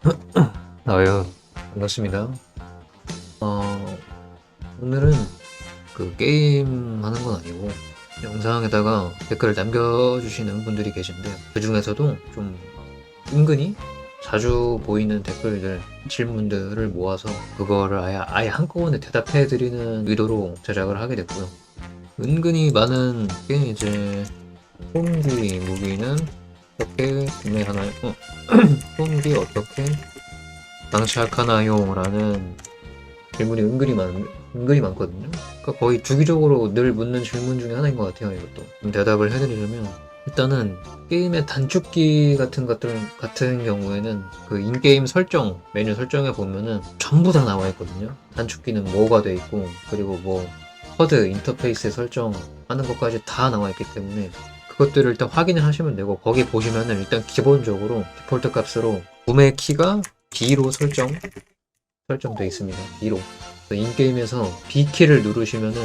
아유, 반갑습니다. 어, 오늘은 그 게임 하는 건 아니고, 영상에다가 댓글을 남겨주시는 분들이 계신데, 그 중에서도 좀 은근히 자주 보이는 댓글들, 질문들을 모아서 그거를 아예, 아예 한꺼번에 대답해드리는 의도로 제작을 하게 됐고요. 은근히 많은 게 이제, 소음기 무기는 어떻게 구매하나요? 어, 소음기 어떻게 낭착하나요? 라는 질문이 은근히 많, 은근히 많거든요. 그러니까 거의 주기적으로 늘 묻는 질문 중에 하나인 것 같아요, 이것도. 좀 대답을 해드리려면, 일단은 게임의 단축키 같은 것들 같은 경우에는 그 인게임 설정, 메뉴 설정에 보면은 전부 다 나와 있거든요. 단축키는 뭐가 돼 있고, 그리고 뭐, 허드, 인터페이스 설정 하는 것까지 다 나와 있기 때문에 그것들을 일단 확인을 하시면 되고 거기 보시면은 일단 기본적으로 디폴트 값으로 구매 키가 B로 설정 설정되어 있습니다. B로 인게임에서 B키를 누르시면은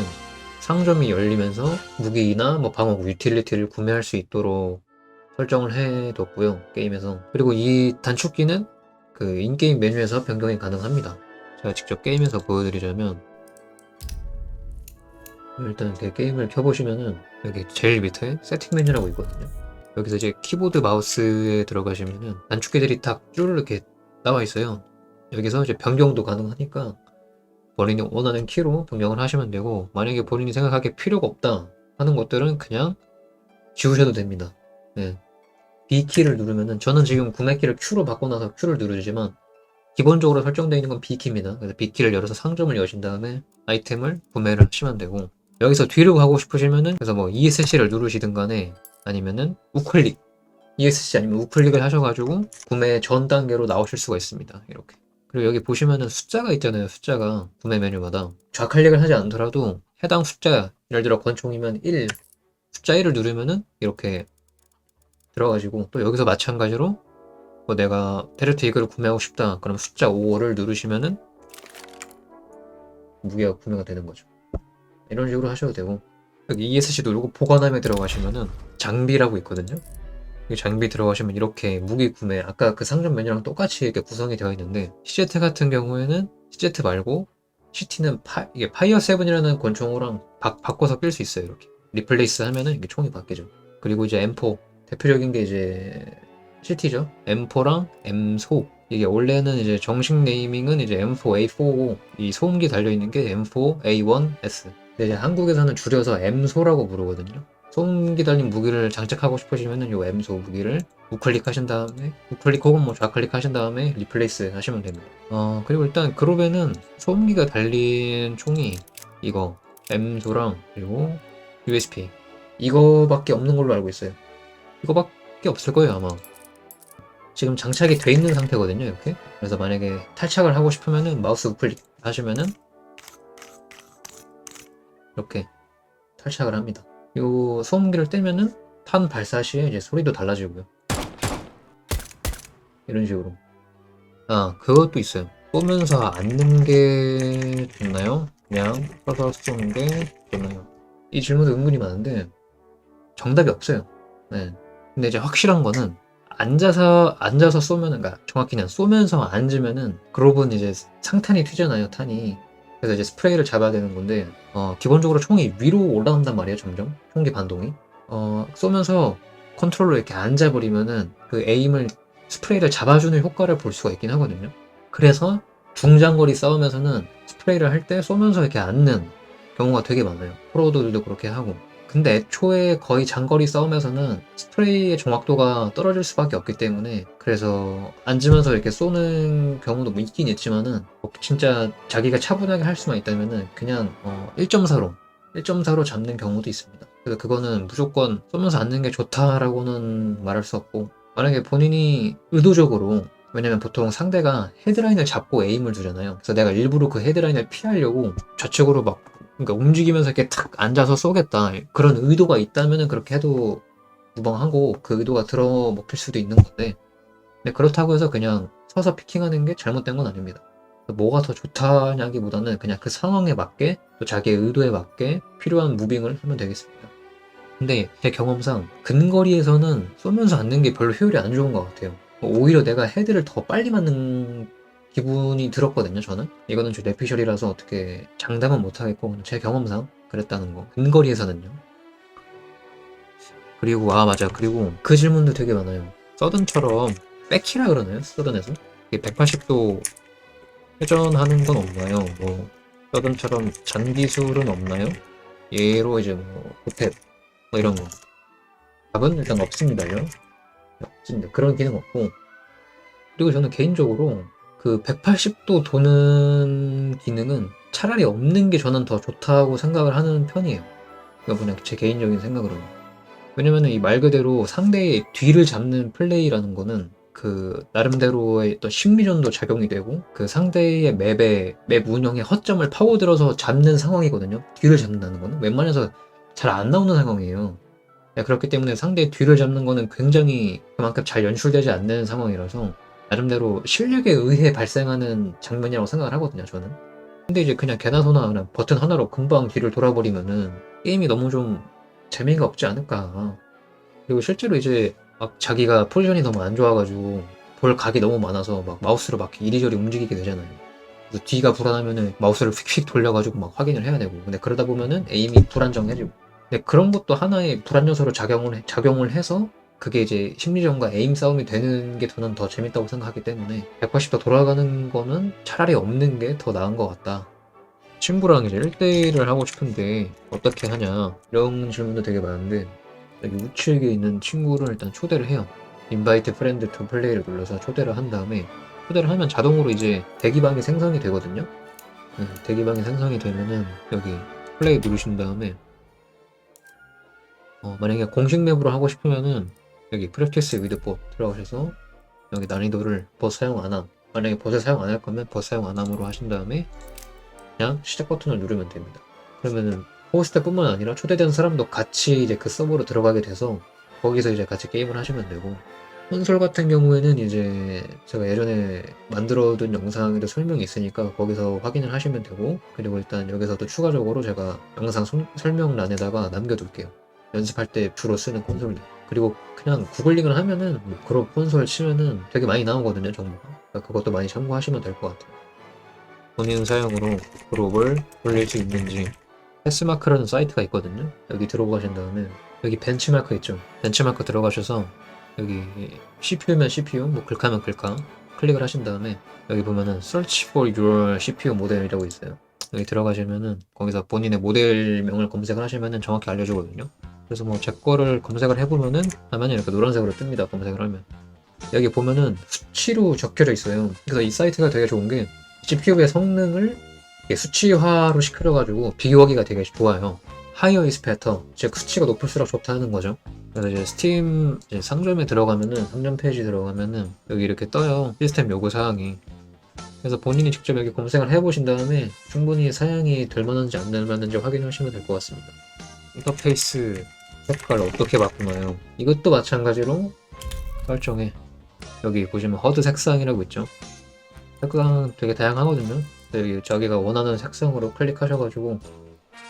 상점이 열리면서 무기나 뭐 방어 유틸리티를 구매할 수 있도록 설정을 해뒀고요 게임에서 그리고 이 단축키는 그 인게임 메뉴에서 변경이 가능합니다. 제가 직접 게임에서 보여드리자면 일단 이렇게 게임을 켜보시면은 여기 제일 밑에 세팅 메뉴라고 있거든요. 여기서 이제 키보드 마우스에 들어가시면은 단축키들이 딱 쭈르르 이렇게 나와 있어요. 여기서 이제 변경도 가능하니까 본인이 원하는 키로 변경을 하시면 되고 만약에 본인이 생각하기에 필요가 없다 하는 것들은 그냥 지우셔도 됩니다. 네. B키를 누르면은 저는 지금 구매키를 Q로 바꿔놔서 Q를 누르지만 기본적으로 설정되어 있는 건 B키입니다. 그래서 B키를 열어서 상점을 여신 다음에 아이템을 구매를 하시면 되고 여기서 뒤로 가고 싶으시면은 그래서 뭐 ESC를 누르시든 간에 아니면은 우클릭 ESC 아니면 우클릭을 하셔가지고 구매 전 단계로 나오실 수가 있습니다. 이렇게. 그리고 여기 보시면은 숫자가 있잖아요. 숫자가 구매 메뉴마다 좌클릭을 하지 않더라도 해당 숫자 예를 들어 권총이면 1 숫자 1을 누르면은 이렇게 들어가지고 또 여기서 마찬가지로 뭐 내가 테르트 이글을 구매하고 싶다 그럼 숫자 5를 누르시면은 무기가 구매가 되는 거죠. 이런 식으로 하셔도 되고. ESC 누르고 보관함에 들어가시면은 장비라고 있거든요. 이 장비 들어가시면 이렇게 무기 구매 아까 그 상점 메뉴랑 똑같이 이렇게 구성이 되어 있는데 CZ 같은 경우에는 CZ 말고 CT는 파, 이게 파이어 7이라는 권총으랑 바, 바꿔서 낄 수 있어요 이렇게. 리플레이스 하면은 이게 총이 바뀌죠. 그리고 이제 M4 대표적인 게 이제 CT죠. M4랑 M4 이게 원래는 이제 정식 네이밍은 이제 M4A4고 이 소음기 달려 있는 게 M4A1S 근데 이제 한국에서는 줄여서 M소라고 부르거든요 소음기 달린 무기를 장착하고 싶으시면은 요 M소 무기를 우클릭 하신 다음에 우클릭 혹은 뭐 좌클릭 하신 다음에 리플레이스 하시면 됩니다. 어 그리고 일단 그룹에는 소음기가 달린 총이 이거 M소랑 그리고 USP 이거밖에 없는 걸로 알고 있어요. 이거밖에 없을 거예요 아마. 지금 장착이 돼 있는 상태거든요 이렇게. 그래서 만약에 탈착을 하고 싶으면은 마우스 우클릭 하시면은 이렇게 탈착을 합니다. 요 소음기를 떼면은 탄 발사 시에 이제 소리도 달라지고요. 이런 식으로. 아, 그것도 있어요. 쏘면서 앉는 게 좋나요? 그냥 서서 쏘는 게 좋나요? 이 질문도 은근히 많은데 정답이 없어요. 네. 근데 이제 확실한 거는 앉아서 앉아서 쏘면은 그러니까 정확히 그냥 쏘면서 앉으면은 그룹은 이제 상탄이 튀잖아요, 탄이. 그래서 이제 스프레이를 잡아야 되는 건데 어, 기본적으로 총이 위로 올라온단 말이에요 점점. 총기 반동이. 어, 쏘면서 컨트롤러 이렇게 앉아버리면은 그 에임을 스프레이를 잡아주는 효과를 볼 수가 있긴 하거든요. 그래서 중장거리 싸움에서는 스프레이를 할 때 쏘면서 이렇게 앉는 경우가 되게 많아요. 프로들도 그렇게 하고 근데 애초에 거의 장거리 싸움에서는 스프레이의 정확도가 떨어질 수밖에 없기 때문에 그래서 앉으면서 이렇게 쏘는 경우도 뭐 있긴 있지만은 뭐 진짜 자기가 차분하게 할 수만 있다면은 그냥 어 1.4로 1.4로 잡는 경우도 있습니다. 그래서 그거는 무조건 쏘면서 앉는 게 좋다라고는 말할 수 없고 만약에 본인이 의도적으로 왜냐면 보통 상대가 헤드라인을 잡고 에임을 두잖아요. 그래서 내가 일부러 그 헤드라인을 피하려고 좌측으로 막 그러니까 움직이면서 이렇게 탁 앉아서 쏘겠다 그런 의도가 있다면은 그렇게 해도 무방하고 그 의도가 들어 먹힐 수도 있는 건데 근데 그렇다고 해서 그냥 서서 피킹하는 게 잘못된 건 아닙니다. 뭐가 더 좋다냐기보다는 그냥 그 상황에 맞게 또 자기의 의도에 맞게 필요한 무빙을 하면 되겠습니다. 근데 제 경험상 근거리에서는 쏘면서 앉는 게 별로 효율이 안 좋은 것 같아요. 오히려 내가 헤드를 더 빨리 맞는 기분이 들었거든요, 저는. 이거는 저 뇌피셜이라서 어떻게 장담은 못하겠고, 제 경험상 그랬다는 거. 근거리에서는요. 그리고, 아, 맞아. 그리고 그 질문도 되게 많아요. 서든처럼 백키라 그러나요? 서든에서? 180도 회전하는 건 없나요? 뭐, 서든처럼 잔기술은 없나요? 얘로 이제 뭐, 호텔, 뭐 이런 거. 답은 일단 없습니다요. 없습니다. 그런 기능 없고. 그리고 저는 개인적으로 그 180도 도는 기능은 차라리 없는 게 저는 더 좋다고 생각을 하는 편이에요. 이거 그냥 제 개인적인 생각으로는. 왜냐면은 이 말 그대로 상대의 뒤를 잡는 플레이라는 거는 그 나름대로의 또 심리전도 작용이 되고 그 상대의 맵에 맵 운영에 허점을 파고들어서 잡는 상황이거든요. 뒤를 잡는다는 거는 웬만해서 잘 안 나오는 상황이에요. 네, 그렇기 때문에 상대의 뒤를 잡는 거는 굉장히 그만큼 잘 연출되지 않는 상황이라서 나름대로 실력에 의해 발생하는 장면이라고 생각을 하거든요, 저는. 근데 이제 그냥 개나 소나 그냥 버튼 하나로 금방 뒤를 돌아버리면은 게임이 너무 좀 재미가 없지 않을까. 그리고 실제로 이제 막 자기가 포지션이 너무 안 좋아가지고 볼 각이 너무 많아서 막 마우스로 막 이리저리 움직이게 되잖아요. 그래서 뒤가 불안하면은 마우스를 휙휙 돌려가지고 막 확인을 해야 되고. 근데 그러다 보면은 에임이 불안정해지고. 근데 그런 것도 하나의 불안 요소로 작용을, 해- 작용을 해서 그게 이제 심리전과 에임 싸움이 되는 게 저는 더 재밌다고 생각하기 때문에 180도 돌아가는 거는 차라리 없는 게 더 나은 것 같다. 친구랑 이제 1대1을 하고 싶은데 어떻게 하냐 이런 질문도 되게 많은데 여기 우측에 있는 친구를 일단 초대를 해요. 인바이트 프렌드 투 플레이를 눌러서 초대를 한 다음에 초대를 하면 자동으로 이제 대기방이 생성이 되거든요. 네, 대기방이 생성이 되면은 여기 플레이 누르신 다음에 어, 만약에 공식 맵으로 하고 싶으면은 여기 프랙티스 위드 봇 들어가셔서 여기 난이도를 봇 사용 안 함. 만약에 봇을 사용 안 할 거면 봇 사용 안 함으로 하신 다음에 그냥 시작 버튼을 누르면 됩니다. 그러면은 호스트뿐만 아니라 초대된 사람도 같이 이제 그 서버로 들어가게 돼서 거기서 이제 같이 게임을 하시면 되고 콘솔 같은 경우에는 이제 제가 예전에 만들어둔 영상에도 설명이 있으니까 거기서 확인을 하시면 되고 그리고 일단 여기서도 추가적으로 제가 영상 소- 설명란에다가 남겨둘게요. 연습할 때 주로 쓰는 콘솔 그리고 그냥 구글링을 하면은 뭐 그룹 콘솔 치면은 되게 많이 나오거든요 정보가. 그러니까 그것도 많이 참고하시면 될 것 같아요. 본인 사용으로 그룹을 돌릴 수 있는지. 패스마크라는 사이트가 있거든요. 여기 들어가신 다음에 여기 벤치마크 있죠. 벤치마크 들어가셔서 여기 CPU면 CPU 뭐 글카면 글카. 클릭을 하신 다음에 여기 보면은 Search for your CPU 모델이라고 있어요. 여기 들어가시면은 거기서 본인의 모델명을 검색을 하시면은 정확히 알려주거든요 그래서 뭐 제 거를 검색을 해보면은 화면이 이렇게 노란색으로 뜹니다. 검색을 하면 여기 보면은 수치로 적혀져 있어요. 그래서 이 사이트가 되게 좋은 게 GPU의 성능을 수치화로 시켜가지고 비교하기가 되게 좋아요. 하이어 is better, 즉 수치가 높을수록 좋다는 거죠. 그래서 이제 스팀 이제 상점에 들어가면은 상점 페이지 들어가면은 여기 이렇게 떠요. 시스템 요구 사항이. 그래서 본인이 직접 여기 검색을 해보신 다음에 충분히 사양이 될 만한지 안 될 만한지 확인하시면 될 것 같습니다. 인터페이스 색깔 어떻게 바꾸나요? 이것도 마찬가지로 설정에 여기 보시면 허드 색상이라고 있죠. 색상 되게 다양하거든요. 여기 자기가 원하는 색상으로 클릭하셔가지고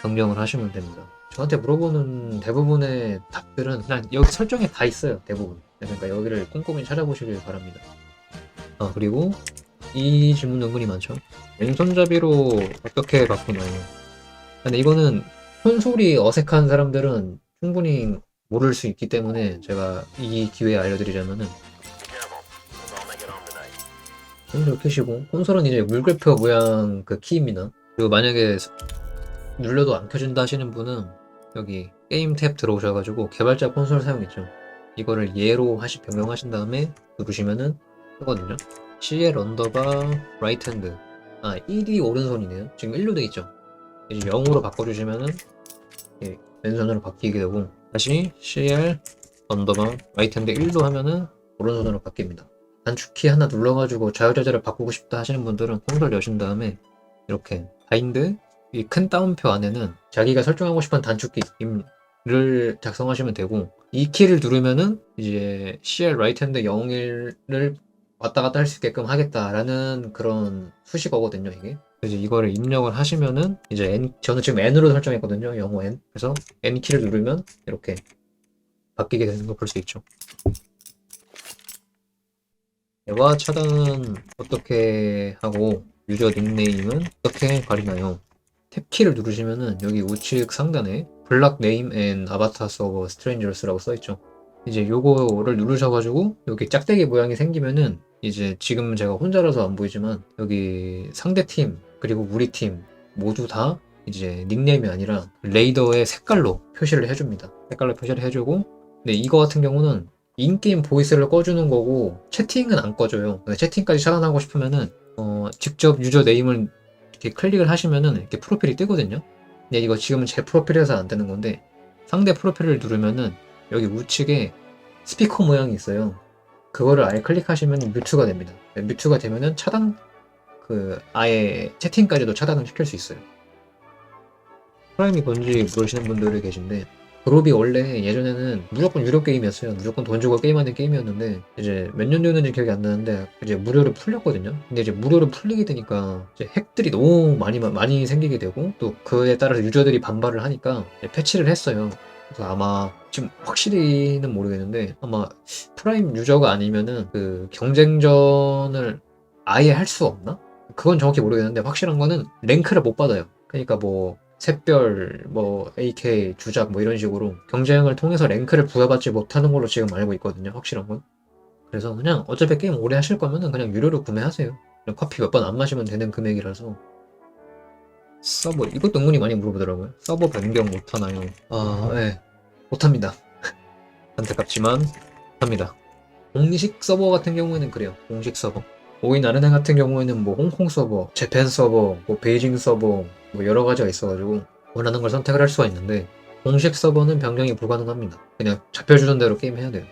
변경을 하시면 됩니다. 저한테 물어보는 대부분의 답들은 그냥 여기 설정에 다 있어요. 대부분. 그러니까 여기를 꼼꼼히 찾아보시길 바랍니다. 아 그리고 이 질문 은근히 많죠. 왼손잡이로 어떻게 바꾸나요? 근데 이거는 콘솔이 어색한 사람들은 충분히 모를 수 있기 때문에 제가 이 기회에 알려드리자면은 콘솔 켜시고 콘솔은 이제 물결표 모양 그 키입니다. 그리고 만약에 스- 눌러도 안 켜진다 하시는 분은 여기 게임 탭 들어오셔가지고 개발자 콘솔 사용 있죠. 이거를 예로 하시 변경하신 다음에 누르시면은 뜨거든요. CL 언더바 라이트 핸드 아 1이 오른손이네요. 지금 1로 돼 있죠. 이제 0으로 바꿔주시면은 예, 왼손으로 바뀌게 되고 다시 CL 언더바 라이트 핸드 1로 하면은 오른손으로 바뀝니다. 단축키 하나 눌러가지고 좌우좌우를 바꾸고 싶다 하시는 분들은 콘솔 여신 다음에 이렇게 바인드 이 큰 따옴표 안에는 자기가 설정하고 싶은 단축키를 작성하시면 되고 이 키를 누르면은 이제 CL 라이트 핸드 01을 왔다 갔다 할 수 있게끔 하겠다라는 그런 수식어거든요 이게 이제 이거를 입력을 하시면은 이제 N 저는 지금 N으로 설정했거든요 영어 N 그래서 N 키를 누르면 이렇게 바뀌게 되는 걸 볼 수 있죠 대화 차단은 어떻게 하고 유저 닉네임은 어떻게 가리나요? 탭키를 누르시면은 여기 우측 상단에 블락 네임 앤 아바타 서버 스트레인저스라고 써있죠. 이제 요거를 누르셔가지고 여기 짝대기 모양이 생기면은 이제 지금 제가 혼자라서 안 보이지만 여기 상대 팀 그리고 우리 팀 모두 다 이제 닉네임이 아니라 레이더의 색깔로 표시를 해줍니다. 색깔로 표시를 해주고 근데 이거 같은 경우는 인게임 보이스를 꺼주는 거고 채팅은 안 꺼줘요. 채팅까지 차단하고 싶으면은 어, 직접 유저 네임을 이렇게 클릭을 하시면은 이렇게 프로필이 뜨거든요. 근데 이거 지금은 제 프로필에서 안 뜨는 건데 상대 프로필을 누르면은 여기 우측에 스피커 모양이 있어요. 그거를 아예 클릭하시면 뮤트가 됩니다. 네, 뮤트가 되면은 차단 그 아예 채팅까지도 차단을 시킬 수 있어요. 프라임이 뭔지 모르시는 분들이 계신데 그룹이 원래 예전에는 무조건 유료 게임이었어요. 무조건 돈 주고 게임하는 게임이었는데 이제 몇년 됐는지 기억이 안 나는데 이제 무료로 풀렸거든요. 근데 이제 무료로 풀리게 되니까 이제 핵들이 너무 많이 많이 생기게 되고 또 그에 따라서 유저들이 반발을 하니까 패치를 했어요. 그래서 아마 지금 확실히는 모르겠는데 아마 프라임 유저가 아니면은 그 경쟁전을 아예 할 수 없나? 그건 정확히 모르겠는데 확실한 거는 랭크를 못 받아요. 그러니까 뭐 샛별, 뭐 AK, 주작 뭐 이런 식으로 경쟁을 통해서 랭크를 부여받지 못하는 걸로 지금 알고 있거든요. 확실한 건. 그래서 그냥 어차피 게임 오래 하실 거면은 그냥 유료로 구매하세요. 그냥 커피 몇 번 안 마시면 되는 금액이라서. 서버 이것도 은근히 많이 물어보더라고요. 서버 변경 못하나요? 아, 네. 못합니다. 안타깝지만 합니다. 공식 서버 같은 경우에는 그래요. 공식 서버. 오인 아르네 같은 경우에는 뭐 홍콩 서버, 재팬 서버, 뭐 베이징 서버 뭐 여러 가지가 있어가지고 원하는 걸 선택을 할 수가 있는데 공식 서버는 변경이 불가능합니다. 그냥 잡혀주는 대로 게임 해야 돼요.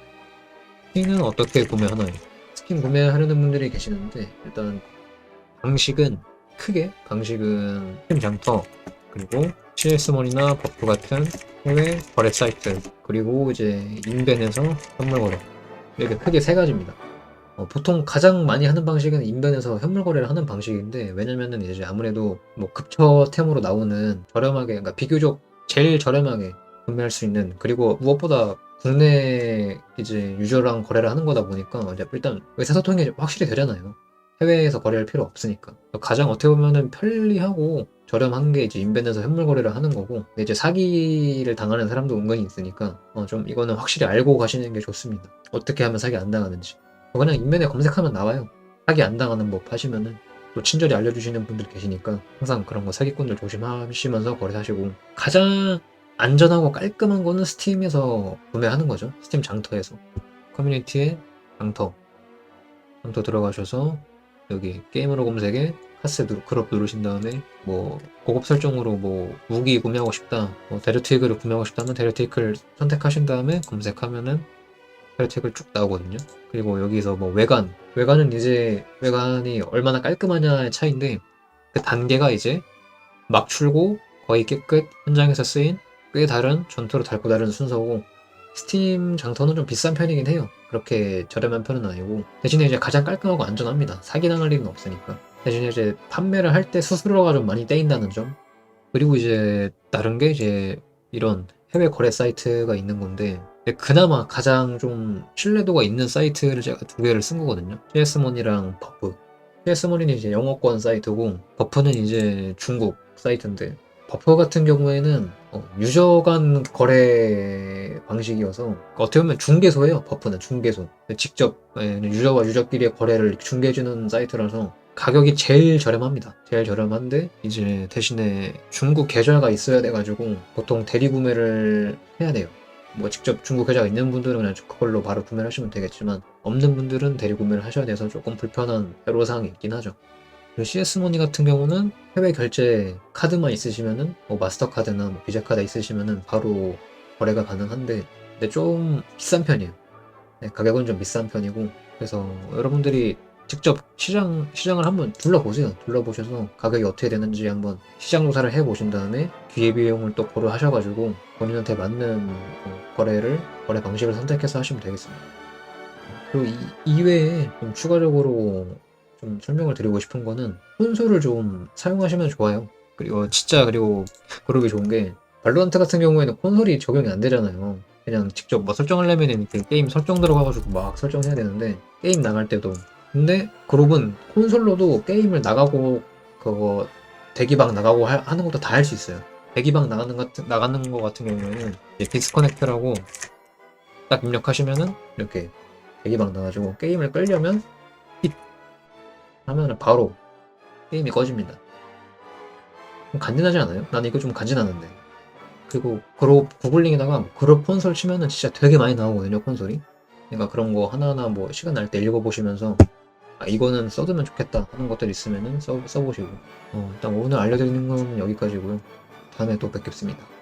스킨은 어떻게 구매하나요? 스킨 구매하려는 분들이 계시는데 일단 방식은 크게 방식은 스팀 장터 그리고 CS몬이나 버프 같은 해외 거래 사이트 그리고 이제 인벤에서 선물 거래 이렇게 크게 세 가지입니다. 어, 보통 가장 많이 하는 방식은 인벤에서 현물 거래를 하는 방식인데 왜냐면은 이제 아무래도 뭐 급처템으로 나오는 저렴하게 그러니까 비교적 제일 저렴하게 구매할 수 있는 그리고 무엇보다 국내 이제 유저랑 거래를 하는 거다 보니까 이제 일단 의사소통이 확실히 되잖아요. 해외에서 거래할 필요 없으니까 가장 어떻게 보면은 편리하고 저렴한 게 이제 인벤에서 현물 거래를 하는 거고 이제 사기를 당하는 사람도 은근히 있으니까 어, 좀 이거는 확실히 알고 가시는 게 좋습니다. 어떻게 하면 사기 안 당하는지. 그냥 인벤에 검색하면 나와요. 사기 안 당하는 법 하시면은 또 친절히 알려주시는 분들 계시니까 항상 그런 거 사기꾼들 조심하시면서 거래하시고 가장 안전하고 깔끔한 거는 스팀에서 구매하는 거죠. 스팀 장터에서 커뮤니티에 장터 장터 들어가셔서 여기 게임으로 검색에 카스 누, 그룹 누르신 다음에 뭐 고급 설정으로 뭐 무기 구매하고 싶다 뭐 데르티그를 구매하고 싶다면 데르티그를 선택하신 다음에 검색하면은 혜택을 쭉 나오거든요. 그리고 여기서 뭐 외관, 외관은 이제 외관이 얼마나 깔끔하냐의 차이인데 그 단계가 이제 막 출고 거의 깨끗 현장에서 쓰인 꽤 다른 전투로 달고 다른 순서고 스팀 장터는 좀 비싼 편이긴 해요. 그렇게 저렴한 편은 아니고 대신에 이제 가장 깔끔하고 안전합니다. 사기당할 일은 없으니까. 대신에 이제 판매를 할 때 수수료가 좀 많이 떼인다는 점. 그리고 이제 다른 게 이제 이런 해외 거래 사이트가 있는 건데 근데 그나마 가장 좀 신뢰도가 있는 사이트를 제가 두 개를 쓴 거거든요. CS몬이랑 버프. CS몬이는 이제 영어권 사이트고 버프는 이제 중국 사이트인데 버프 같은 경우에는 어, 유저 간 거래 방식이어서 어떻게 보면 중개소예요. 버프는 중개소. 직접 예, 유저와 유저끼리의 거래를 중개해주는 사이트라서 가격이 제일 저렴합니다. 제일 저렴한데 이제 대신에 중국 계좌가 있어야 돼가지고 보통 대리 구매를 해야 돼요. 뭐 직접 중국 계좌가 있는 분들은 그냥 그걸로 바로 구매를 하시면 되겠지만 없는 분들은 대리 구매를 하셔야 돼서 조금 불편한 애로사항이 있긴 하죠. 그리고 CS모니 같은 경우는 해외 결제 카드만 있으시면은 뭐 마스터카드나 뭐 비자 카드 있으시면은 바로 거래가 가능한데 근데 좀 비싼 편이에요. 네, 가격은 좀 비싼 편이고 그래서 여러분들이 직접 시장 시장을 한번 둘러보세요. 둘러보셔서 가격이 어떻게 되는지 한번 시장 조사를 해 보신 다음에 기회 비용을 또 고려하셔가지고 본인한테 맞는 어, 거래를 거래 방식을 선택해서 하시면 되겠습니다. 그리고 이 이외에 좀 추가적으로 좀 설명을 드리고 싶은 거는 콘솔을 좀 사용하시면 좋아요. 그리고 진짜 그리고 그러기 좋은 게 발로란트 같은 경우에는 콘솔이 적용이 안 되잖아요. 그냥 직접 뭐 설정하려면 이렇게 게임 설정 들어가가지고 막 설정해야 되는데 게임 나갈 때도 근데 그룹은 콘솔로도 게임을 나가고 그거 대기방 나가고 하, 는 것도 다 할 수 있어요. 대기방 나가는 것 나가는 거 같은 경우에는 디스커넥트라고 딱 입력하시면은 이렇게 대기방 나가지고 게임을 끌려면 힛 하면은 바로 게임이 꺼집니다. 좀 간지나지 않아요? 난 이거 좀 간지나는데. 그리고 그룹 구글링에다가 그룹 콘솔 치면은 진짜 되게 많이 나오거든요 콘솔이. 그러니까 그런 거 하나하나 뭐 시간 날 때 읽어보시면서 아, 이거는 써두면 좋겠다 하는 것들 있으면은 써, 써보시고. 어, 일단 오늘 알려드리는 건 여기까지고요. 다음에 또 뵙겠습니다